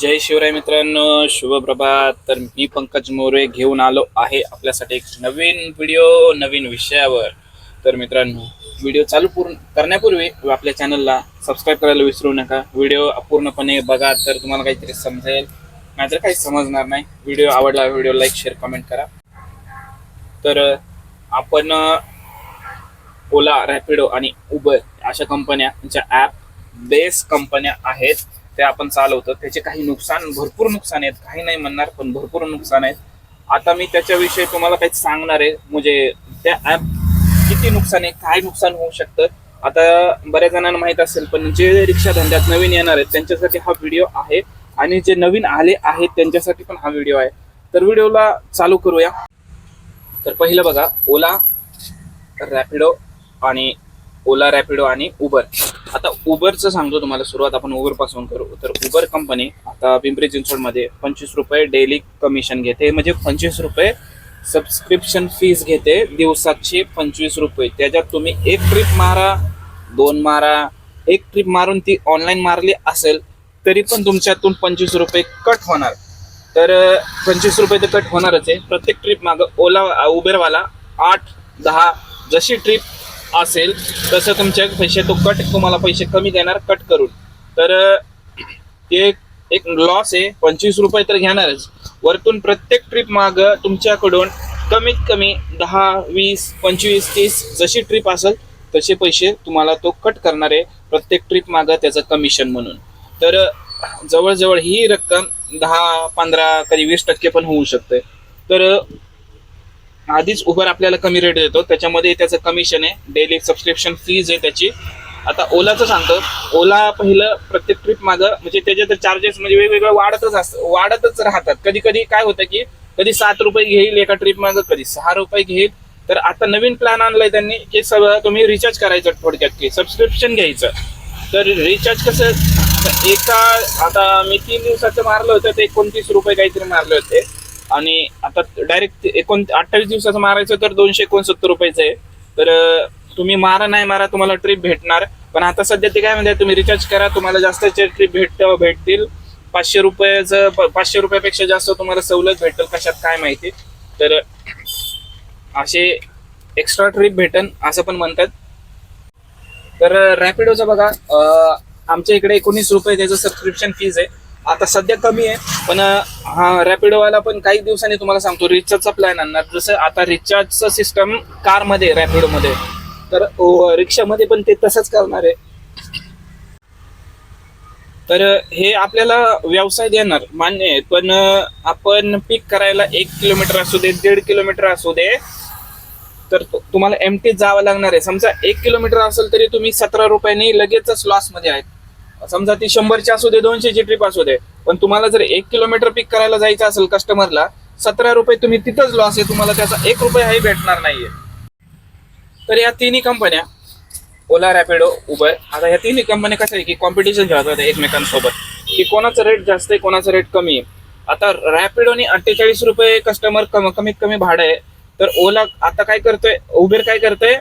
जय शिवराय मित्रांनो शुभ प्रभात. तर मी पंकज मोरे घेऊन आलो आहे आपल्यासाठी एक नवीन व्हिडिओ नवीन विषयावर. तर मित्रांनो व्हिडिओ चालू पूर्ण करण्यापूर्वी आपल्या चॅनलला सबस्क्राईब करायला विसरू नका. व्हिडिओ पूर्णपणे बघा तर तुम्हाला काहीतरी समजेल. नाहीतर काही समजणार नाही. व्हिडिओ आवडला व्हिडिओ लाईक शेअर कमेंट करा. तर आपण ओला रॅपिडो आणि उबर अशा कंपन्या ज्या ॲप बेस कंपन्या आहेत. ते आपण चालवतो. त्याचे काही नुकसान भरपूर नुकसान आहेत. काही नाही म्हणणार पण भरपूर नुकसान आहेत. आता मी त्याच्याविषयी तुम्हाला काही सांगणार आहे. म्हणजे त्या ॲप किती नुकसान आहे काय नुकसान होऊ शकतं? आता बऱ्याच जणांना माहीत असेल पण जे रिक्षा धंद्यात नवीन येणार आहेत त्यांच्यासाठी हा व्हिडिओ आहे. आणि जे नवीन आले आहेत त्यांच्यासाठी पण हा व्हिडिओ आहे. तर व्हिडिओला चालू करूया. तर पहिलं बघा ओला रॅपिडो आणि ओला रॅपिडो आणि उबर. आता उबरचं सांगतो तुम्हाला सुरुवात आपण उबरपासून करू. तर उबर कंपनी आता पिंपरी चिंचवडमध्ये पंचवीस रुपये डेली कमिशन घेते. म्हणजे पंचवीस रुपये सबस्क्रिप्शन फीस घेते. दिवसाची पंचवीस रुपये. त्याच्यात तुम्ही एक ट्रिप मारा दोन मारा एक ट्रिप मारून ती ऑनलाईन मारली असेल तरी पण तुमच्यातून पंचवीस रुपये कट होणार. तर पंचवीस रुपये तर कट होणारच आहे. प्रत्येक ट्रिप मागं ओला उबेरवाला आठ दहा जशी ट्रिप असेल तसं तुमच्या पैसे तो कट तुम्हाला पैसे कमी देणार कट करून. तर ते एक लॉस आहे पंचवीस रुपये तर घेणारच. वरतून प्रत्येक ट्रिप माग तुमच्याकडून कमीत कमी दहा वीस पंचवीस तीस जशी ट्रिप असेल तसे पैसे तुम्हाला तो कट करणार आहे प्रत्येक ट्रिप माग त्याचं कमिशन म्हणून. तर जवळजवळ ही रक्कम दहा पंधरा कधी वीस टक्के पण होऊ शकते. तर आधीच उबर आपल्याला कमी रेट देतो. त्याच्यामध्ये त्याचं कमिशन आहे. डेली सबस्क्रिप्शन फीज आहे त्याची. आता ओलाचं सांगतो. ओला पहिलं प्रत्येक ट्रिप मागं म्हणजे त्याचे तर चार्जेस म्हणजे वेगवेगळं वाढतच असतं वाढतच राहतात. कधी कधी काय होतं की कधी सात रुपये घेईल एका ट्रिप मागं कधी सहा रुपये घेईल. तर आता नवीन प्लॅन आणलाय त्यांनी की सगळं तुम्ही रिचार्ज करायचं थोडक्यात की सबस्क्रिप्शन घ्यायचं. तर रिचार्ज कसं एका आता मी तीन दिवसाचं मारलं होतं ते एकोणतीस रुपये काहीतरी मारले होते. आणि आता डायरेक्ट एकोण अठ्ठावीस दिवसाचं मारायचं तर दोनशे एकोणसत्तर रुपयाचं आहे. तर तुम्ही मारा नाही मारा तुम्हाला ट्रिप भेटणार. पण आता सध्या ते काय म्हणते तुम्ही रिचार्ज करा तुम्हाला जास्तचे ट्रिप भेट भेटतील पाचशे रुपयाचं पाचशे रुपयापेक्षा जास्त तुम्हाला सवलत भेटेल कशात काय माहिती? तर असे एक्स्ट्रा ट्रिप भेटन असं पण म्हणतात. तर रॅपिडोचं बघा आमच्या इकडे एकोणीस रुपये त्याचं सबस्क्रिप्शन फीज आहे. आता सध्या कमी आहे पण हा रॅपिडोवाला पण काही दिवसांनी तुम्हाला सांगतो रिचार्जचा प्लॅन आणणार. जसं आता रिचार्जचं सिस्टम कारमध्ये रॅपिडोमध्ये तर रिक्षामध्ये पण ते तसंच करणार आहे. तर हे आपल्याला व्यवसाय देणार मान्य आहे. पण आपण पिक करायला एक किलोमीटर असू दे दीड किलोमीटर असू दे तर तुम्हाला एम टी जावं लागणार आहे. समजा एक किलोमीटर असेल तरी तुम्ही सतरा रुपयांनी लगेचच लॉसमध्ये आहेत. समजा ती शंभरची असू दे दोनशेची ट्रिप असू दे पण तुम्हाला जर एक किलोमीटर पिक करायला जायचं असेल कस्टमरला सतरा रुपये तुम्ही तिथंच लॉस आहे तुम्हाला त्याचा एक रुपयाही भेटणार नाहीये. तर या तिन्ही कंपन्या ओला रॅपिडो उबर आता ह्या तिन्ही कंपन्या कशा आहे की कॉम्पिटिशन खेळत होत्या एकमेकांसोबत. की कोणाचं रेट जास्त आहे कोणाचं रेट कमी आहे. आता रॅपिडोने अठ्ठेचाळीस रुपये कस्टमर कम कमीत कमी भाडं आहे. तर ओला आता काय करतोय उबेर काय करतोय?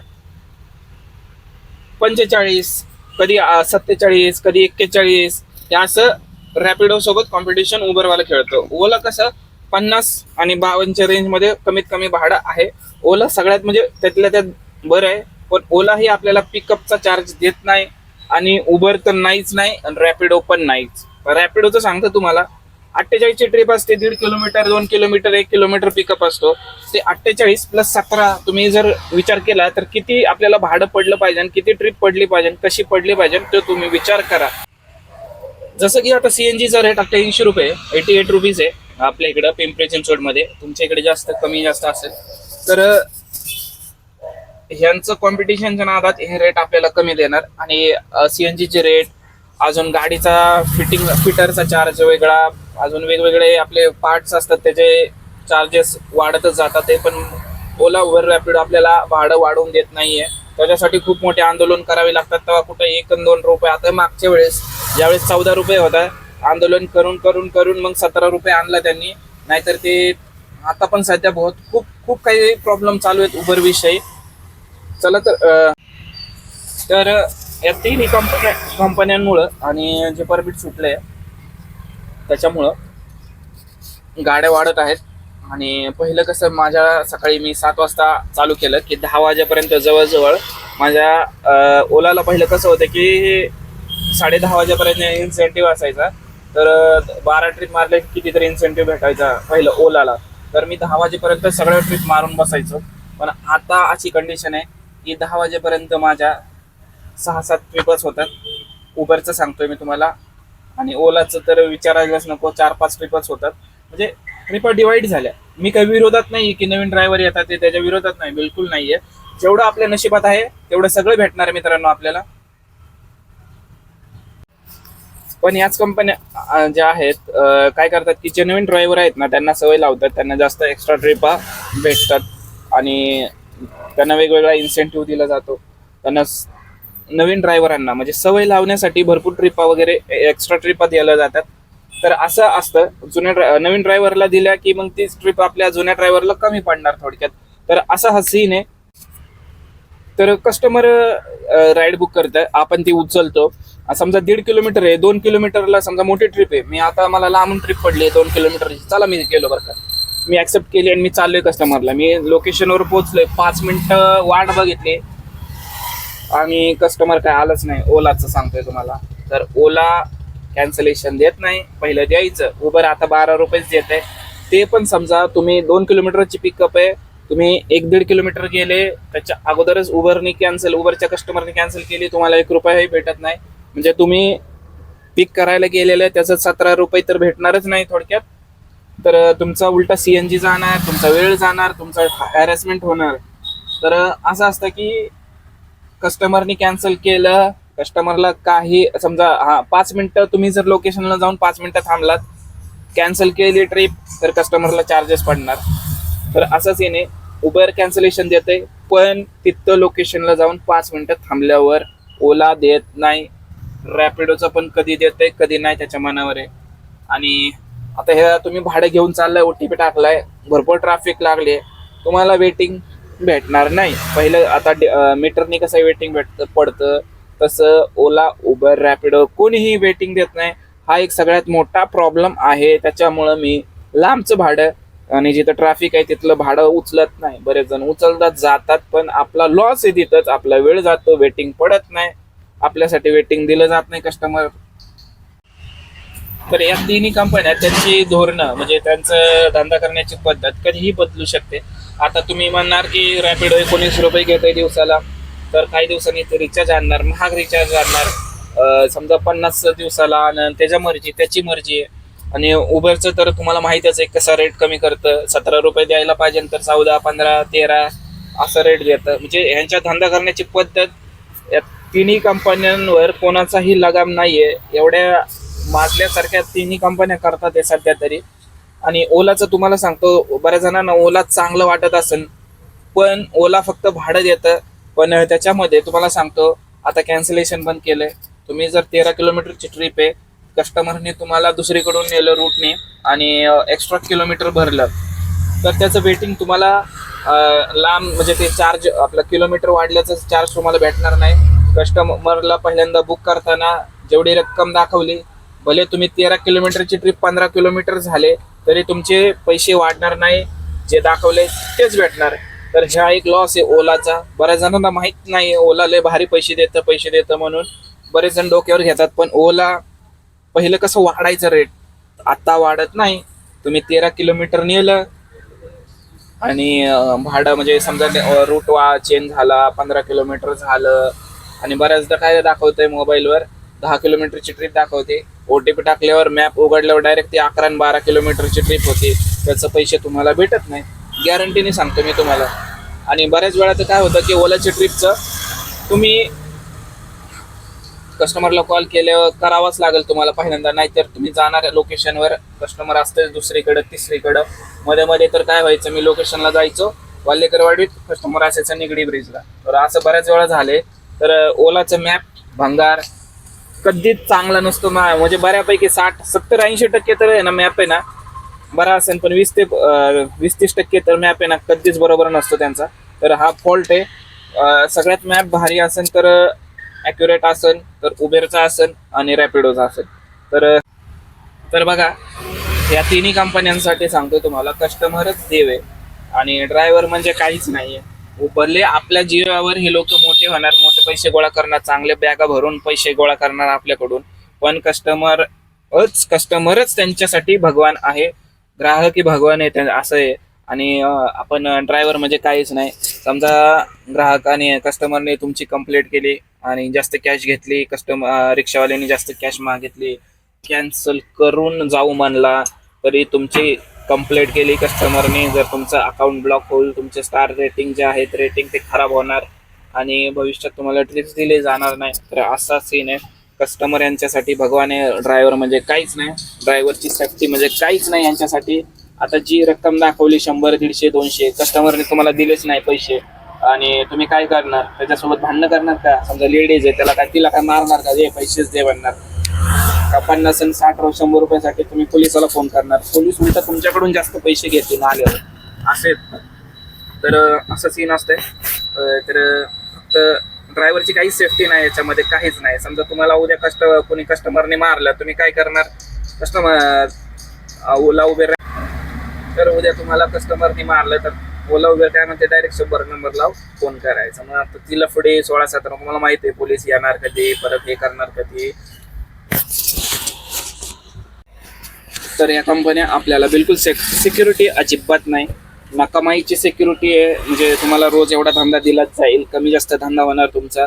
पंचेचाळीस कधी सत्तेचाळीस कधी एक्केचाळीस हे असं रॅपिडो सोबत कॉम्पिटिशन उबरवाला खेळतो. ओला कसं पन्नास आणि बावनच्या रेंजमध्ये कमीत कमी भाडं आहे. ओला सगळ्यात म्हणजे त्यातल्या त्यात बरं आहे पण ओला ही आपल्याला पिकअपचा चार्ज देत नाही आणि उबर तर नाहीच नाही आणि रॅपिडो पण नाहीच. रॅपिडोचं सांगतो तुम्हाला अठ्ठेचाळीसची ट्रिप असते दीड किलोमीटर दोन किलोमीटर एक किलोमीटर पिकअप असतो. ते अठ्ठेचाळीस प्लस सतरा तुम्ही जर विचार केला तर किती आपल्याला भाडं पडलं पाहिजे आणि किती ट्रिप पडली पाहिजे कशी पडली पाहिजे तो तुम्ही विचार करा. जसं की आता सीएनजीचा रेट अठ्ठ्याऐंशी रुपये एटी एट रुपीज आहे आपल्या इकडं पिंपरी चिंचवडमध्ये. तुमच्या इकडे जास्त कमी जास्त असेल. तर ह्यांचं कॉम्पिटिशनच्या नादात हे रेट आपल्याला कमी देणार. आणि सीएनजीचे रेट अजून गाडीचा फिटिंग फिटरचा चार्ज वेगळा अजून वेगवेगळे आपले पार्ट्स असतात त्याचे चार्जेस वाढतच जातात ते पण ओला उबर रॅपिडो आपल्याला भाडं वाढवून देत नाहीये. त्याच्यासाठी खूप मोठे आंदोलन करावे लागतात. तेव्हा कुठे एक दोन रुपये आता मागच्या वेळेस ज्यावेळेस चौदा रुपये होता आंदोलन करून करून करून मग सतरा रुपये आणला त्यांनी. नाहीतर ते आता पण सध्या बहुत खूप खूप काही प्रॉब्लेम चालू आहेत उबर विषयी. चला तर तर या तिन्ही कंपन्या कंपन्यांमुळं आणि जे परमिट सुटले त्याच्यामुळं गाड्या वाढत आहेत. आणि पहिलं कसं माझ्या सकाळी मी सात वाजता चालू केलं की दहा वाजेपर्यंत जवळजवळ माझ्या ओलाला पहिलं कसं होतं की साडे दहा वाजेपर्यंत इन्सेंटिव्ह असायचा. तर बारा ट्रिप मारले कितीतरी इन्सेंटिव्ह भेटायचा पहिलं ओलाला. तर मी दहा वाजेपर्यंत सगळ्या ट्रिप मारून बसायचो. पण आता अशी कंडिशन आहे की दहा वाजेपर्यंत माझ्या सहा सात ट्रिपच होतात. उबरचं सांगतोय मी तुम्हाला. आणि ओलाचं तर विचारायलाच नको चार पाच ट्रिपच होतात. म्हणजे ट्रिपा डिवाईड झाल्या. मी काही विरोधात नाही की नवीन ड्रायव्हर येतात ते त्याच्या विरोधात नाही बिलकुल नाहीये. जेवढं आपल्या नशिबात आहे तेवढं सगळं भेटणार आहे मित्रांनो आपल्याला. पण याच कंपन्या ज्या आहेत काय करतात की जे नवीन ड्रायव्हर आहेत ना त्यांना सवय लावतात त्यांना जास्त एक्स्ट्रा ट्रिपा भेटतात. आणि त्यांना वेगवेगळा इन्सेंटिव्ह दिला जातो. त्यांना नवीन ड्रायव्हरांना म्हणजे सवय लावण्यासाठी भरपूर ट्रिपा वगैरे एक्स्ट्रा ट्रिपा द्यायला जातात. तर असं असतं जुन्या नवीन ड्रायव्हरला दिल्या की मग ती ट्रिप आपल्या जुन्या ड्रायव्हरला कमी पडणार थोडक्यात. तर असा हा सीन आहे. तर कस्टमर राईड बुक करताय आपण ती उचलतो. समजा दीड किलोमीटर आहे दोन किलोमीटरला समजा मोठी ट्रिप आहे. मी आता मला लांबून ट्रिप पडली दोन किलोमीटर चला मी गेलो बरं का. मी ऍक्सेप्ट केली आणि मी चाललोय कस्टमरला मी लोकेशनवर पोहोचलोय. पाच मिनटं वाट बघितली. आणि कस्टमर काय आलंच नाही. ओलाचं सांगतोय तुम्हाला. तर ओला कॅन्सलेशन देत नाही. पहिलं द्यायचं. उबर आता बारा रुपयेच देत आहे. ते पण समजा तुम्ही दोन किलोमीटरची पिकअप आहे. तुम्ही एक दीड किलोमीटर गेले त्याच्या अगोदरच उबरने कॅन्सल उबरच्या कस्टमरने कॅन्सल केली तुम्हाला एक रुपयाही भेटत नाही. म्हणजे तुम्ही पिक करायला गेलेलं त्याचं सतरा रुपये तर भेटणारच नाही थोडक्यात. तर तुमचा उलटा सी एन जी जाणार तुमचा वेळ जाणार तुमचा हॅरॅसमेंट होणार. तर असं असतं की कस्टमरनी कॅन्सल केलं कस्टमरला काही समजा हा पाच मिनिटं तुम्ही जर लोकेशनला जाऊन पाच मिनिटं थांबलात कॅन्सल केली ट्रिप तर कस्टमरला चार्जेस पडणार. तर असंच येणे उबर कॅन्सलेशन देते पण तिथं लोकेशनला जाऊन पाच मिनिटं थांबल्यावर ओला देत नाही. रॅपिडोचं पण कधी देते कधी नाही त्याच्या मनावर आहे. आणि आता हे तुम्ही भाडं घेऊन चाललाय ओ टी पी टाकलाय भरपूर ट्रॅफिक लागले तुम्हाला वेटिंग भेटणार नाही. पहिलं आता मीटरनी कसं वेटिंग भेटतं पडतं तसं ओला उबर रॅपिडो कोणीही वेटिंग देत नाही. हा एक सगळ्यात मोठा प्रॉब्लेम आहे. त्याच्यामुळं मी लांबचं भाडं आणि जिथं ट्रॅफिक आहे तिथलं भाडं उचलत नाही. बरेच जण उचलतात जातात पण आपला लॉस आहे तिथंच. आपला वेळ जातो वेटिंग पडत नाही. आपल्यासाठी वेटिंग दिलं जात नाही कस्टमर तर या तिन्ही कंपन्या त्यांची धोरणं म्हणजे त्यांचं धंदा करण्याची पद्धत कधीही बदलू शकते. आता तुम्ही म्हणणार की रॅपिडो एकोणीस रुपये घेत आहे दिवसाला. तर काही दिवसांनी ते रिचार्ज आणणार महाग रिचार्ज आणणार. समजा पन्नास दिवसाला आणि त्याच्या मर्जी त्याची मर्जी आहे. आणि उबरचं तर तुम्हाला माहितीच आहे कसा रेट कमी करतं. सतरा रुपये द्यायला पाहिजे तर चौदा पंधरा तेरा असं रेट देतं. म्हणजे ह्यांच्या धंदा करण्याची पद्धत या तिन्ही कंपन्यांवर कोणाचाही लगाम नाही आहे एवढ्या माजल्यासारख्या तिन्ही कंपन्या करतात हे सध्या तरी. आणि ओलाचं तुम्हाला सांगतो बऱ्याच जणांना ओला चांगलं वाटत असेल पण ओला फक्त भाडं देतं. पण त्याच्यामध्ये तुम्हाला सांगतो आता कॅन्सलेशन पण केलंय. तुम्ही जर तेरा किलोमीटरची ट्रिप आहे कस्टमरने तुम्हाला दुसरीकडून नेलं रूटने आणि एक्स्ट्रा किलोमीटर भरलं तर त्याचं वेटिंग तुम्हाला लांब म्हणजे ते चार्ज आपलं किलोमीटर वाढल्याचं चार्ज तुम्हाला भेटणार नाही. कस्टमरला पहिल्यांदा बुक करताना जेवढी रक्कम दाखवली भले तुम्ही तेरा किलोमीटरची ट्रिप पंधरा किलोमीटर झाले तरी तुमचे पैसे वाढणार नाही जे दाखवले तेच भेटणार. तर ह्या एक लॉस आहे ओलाचा. बऱ्याच जणांना माहीत नाही ओला लय भारी पैसे देतं पैसे देतं म्हणून. बरेच जण डोक्यावर घेतात पण ओला पहिलं कसं वाढायचं रेट आत्ता वाढत नाही. तुम्ही तेरा किलोमीटर नेलं आणि भाडं म्हणजे समजा रूट वा चेंज झाला पंधरा किलोमीटर झालं. आणि बऱ्याचदा काय दाखवतंय मोबाईलवर दहा किलोमीटरची ट्रिप दाखवते. ओ टी पी टाकल्यावर मॅप उघडल्यावर डायरेक्ट ती अकरा आणि बारा किलोमीटरची ट्रिप होती. त्याचं पैसे तुम्हाला भेटत नाही. गॅरंटीने सांगतो मी तुम्हाला. आणि बऱ्याच वेळा तर काय होतं की ओलाच्या ट्रिपचं तुम्ही कस्टमरला कॉल केल्यावर करावाच लागेल तुम्हाला पहिल्यांदा. नाहीतर तुम्ही जाणाऱ्या लोकेशनवर कस्टमर असते दुसरीकडं तिसरीकडं. मध्ये मध्ये तर काय व्हायचं मी लोकेशनला जायचो. वाल्लेकरवाडीत कस्टमर असायचं निगडी ब्रिजला तर असं बऱ्याच वेळा झाले. तर ओलाचं मॅप भंगार कधीच चांगला नसतो ना. म्हणजे बऱ्यापैकी साठ सत्तर ऐंशी टक्के तर आहे ना मॅप आहे ना. बरा असेल पण वीस ते वीस तीस टक्के तर मॅप आहे ना कधीच बरोबर नसतो त्यांचा. तर हा फॉल्ट आहे. सगळ्यात मॅप भारी असेल तर ॲक्युरेट असेल तर उबेरचा असेल आणि रॅपिडोचा असेल. तर तर बघा या तिन्ही कंपन्यांसाठी सांगतो तुम्हाला कस्टमरच देव आहे. आणि ड्रायव्हर म्हणजे काहीच नाही आहे भले आपल्या जीवावर हे लोक मोठे होणार मोठे पैसे गोळा करणार चांगले बॅगा भरून पैसे गोळा करणार आपल्याकडून पण कस्टमर कस्टमरच त्यांच्यासाठी भगवान आहे ग्राहक ही भगवान आहे त्या- असं आहे. आणि आपण ड्रायव्हर म्हणजे काहीच नाही. समजा ग्राहकाने कस्टमरने तुमची कंप्लेंट केली आणि जास्त कॅश घेतली कस्टमर रिक्षावाल्याने जास्त कॅश मागितली कॅन्सल करून जाऊ म्हणला तरी तुमची कंप्लेंट केली कस्टमरने जर तुमचं अकाउंट ब्लॉक होईल तुमचे स्टार रेटिंग जे आहेत रेटिंग ते खराब होणार आणि भविष्यात तुम्हाला ट्रिप्स दिले जाणार नाही तर असा सीन आहे. कस्टमर यांच्यासाठी भगवान आहे ड्रायव्हर म्हणजे काहीच नाही. ड्रायव्हरची सेफ्टी म्हणजे काहीच नाही यांच्यासाठी. आता जी रक्कम दाखवली शंभर दीडशे दोनशे कस्टमरने तुम्हाला दिलेच नाही पैसे. आणि तुम्ही काय करणार? त्याच्यासोबत भांडणं करणार का? समजा लेडीज आहे त्याला काय तिला काय मारणार का? दे पैसेच दे म्हणणार. का पन्नास आणि साठ शंभर रुपयासाठी तुम्ही पोलिसाला फोन करणार. पोलीस उलट तुमच्याकडून जास्त पैसे घेतील आल्यावर. असे तर असं सीन असतंय. तर फक्त ड्रायव्हरची काहीच सेफ्टी नाही याच्यामध्ये काहीच नाही. समजा तुम्हाला उद्या कस्ट कोणी कस्टमरने मारलं तुम्ही काय करणार? कस्टमर ओला उबेर तर उद्या तुम्हाला कस्टमरने मारलं तर ओला उबेर काय म्हणते? डायरेक्ट शंभर नंबर लाव फोन करायचा. मग आता तिला पुढे सोळा सतरा तुम्हाला माहिती आहे पोलीस येणार कधी परत हे करणार कधी? तर या कंपन्या आपल्याला बिलकुल सिक्युरिटी अजिबात नाही. ना कमाईची सिक्युरिटी आहे म्हणजे तुम्हाला रोज एवढा धंदा दिलाच जाईल. कमी जास्त धंदा होणार तुमचा.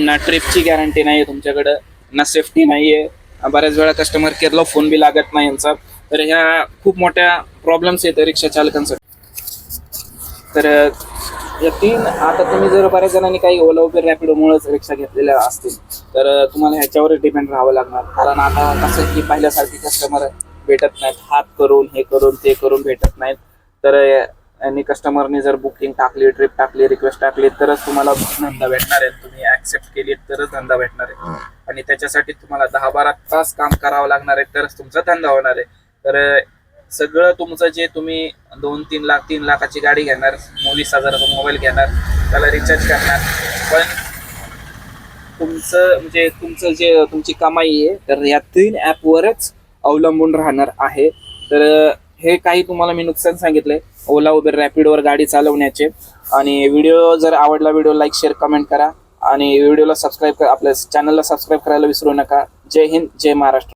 ना ट्रिपची गॅरंटी नाही आहे तुमच्याकडं ना सेफ्टी नाही आहे बऱ्याच वेळा कस्टमर केअरला फोन बी लागत नाही यांचा. तर ह्या खूप मोठ्या प्रॉब्लेम्स आहेत रिक्षा चालकांसाठी. तर या तीन आता तुम्ही जर बऱ्याच जणांनी काही ओला उबेर रॅपिडोमुळेच रिक्षा घेतलेल्या असतील तर तुम्हाला ह्याच्यावर डिपेंड राहावं लागणार. कारण आता कसं की पहिल्यासारखे कस्टमर भेटत नाहीत. हात करून हे करून ते करून भेटत नाहीत. तर यांनी कस्टमरने जर बुकिंग टाकली ट्रिप टाकली रिक्वेस्ट टाकली तरच तुम्हाला धंदा भेटणार आहे. तुम्ही ऍक्सेप्ट केली तरच धंदा भेटणार आहे. आणि त्याच्यासाठी तुम्हाला दहा बारा तास काम करावं लागणार आहे तरच तुमचा धंदा होणार आहे. तर सगळं तुमचं जे तुम्ही दोन तीन लाख तीन लाखाची गाडी घेणार वीस हजाराचा मोबाईल घेणार त्याला रिचार्ज करणार. पण तुमचं म्हणजे तुमचं जे तुमची कमाई आहे तर या तीन ॲपवरच अवलंबून राहणार आहे. तर हे काही तुम्हाला मी नुकसान सांगितलंय. ओला उबेर रॅपिडोवर गाडी चालवण्याचे. आणि व्हिडिओ जर आवडला व्हिडिओ लाईक शेअर कमेंट करा. आणि व्हिडिओला सबस्क्राईब करा आपल्या चॅनलला सबस्क्राईब करायला विसरू नका. जय हिंद जय महाराष्ट्र.